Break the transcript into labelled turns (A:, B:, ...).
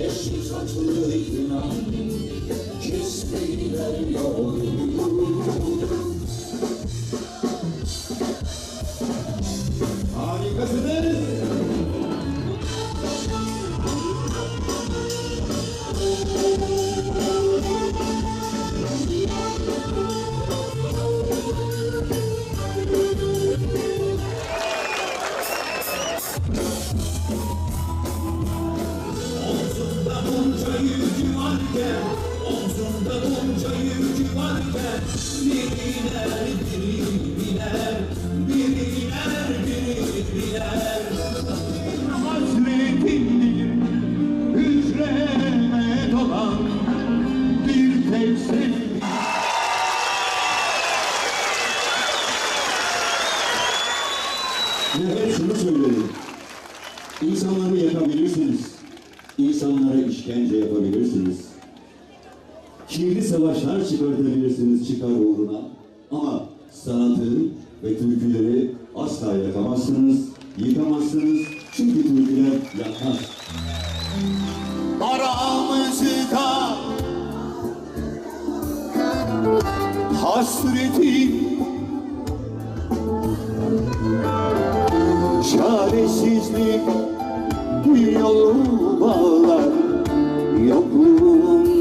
A: Beş saçlı inan Kesmeyler yol Harikasınız. Varken Omzunda bunca yükü varken Biri iner, biri biner Biri iner, biri biner
B: Hasretindir hücreme dolan bir sevgi
C: Ve hep şunu söyledim. İnsanları yakabilirsiniz. İnsanlara işkence yapabilirsiniz. Kirli savaşlar çıkartabilirsiniz çıkar uğruna. Ama sanatı ve türküleri asla yakamazsınız, yıkamazsınız. Çünkü türküler yanmaz.
B: aramızda hasretin çaresizlik yolu bağlar yokluğu